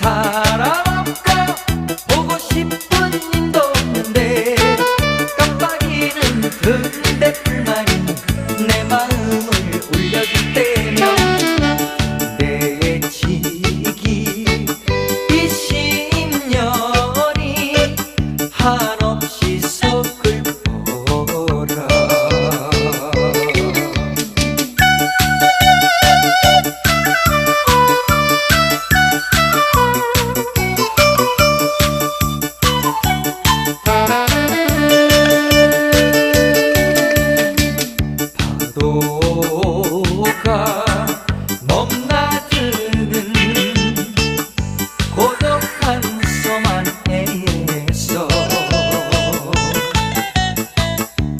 사람 없고 보고 싶은 님도 없는데 깜빡이는 근데 tocar.